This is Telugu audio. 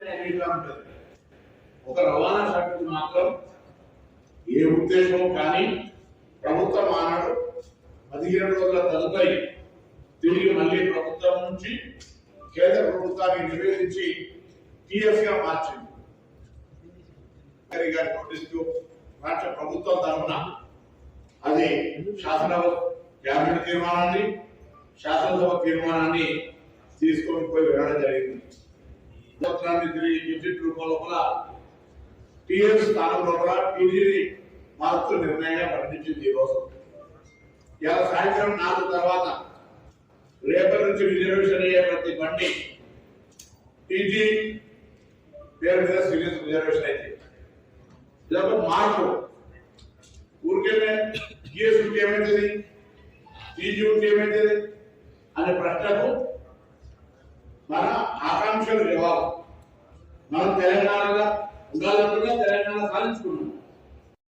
ఉంటుంది. ఒక రవాణా శాఖకు మాత్రం ఏ ఉద్దేశం కానీ ప్రభుత్వం ఆనాడు పదిహేను రోజుల తదుపరి తిరిగి మళ్ళీ ప్రభుత్వం నుంచి కేంద్ర ప్రభుత్వాన్ని నివేదించి టీఎస్గా మార్చింది గారి గారి రాష్ట్ర ప్రభుత్వం తరఫున అది శాసన క్యాబినెట్ తీర్మానాన్ని శాసనసభ తీర్మానాన్ని తీసుకొని పోయి వెళ్ళడం జరిగింది. పత్రాన్ని తిరిగి విద్యుత్ రూపం లోపల టిఎస్ స్థానం లోపల టీజీని మార్పు నిర్ణయంగా ప్రకటించింది ఈరోజు రోజు. ఇలా సాయంత్రం నాలుగు తర్వాత రేపటి నుంచి రిజర్వేషన్ అయ్యే ప్రతి బండి టీజీ పేరు మీద సీరియస్ రిజర్వేషన్ అయితే. ఇదొక మార్పు. ఊరికే జిఎస్ ఉంటే ఏమైతుంది టీజీ ఉంటే ఏమైతుంది అనే ప్రశ్నకు మన ఆకాంక్షలు జవాబు మనం తెలంగాణగా ఉండాలనుకున్నా తెలంగాణ సాధించుకున్నాం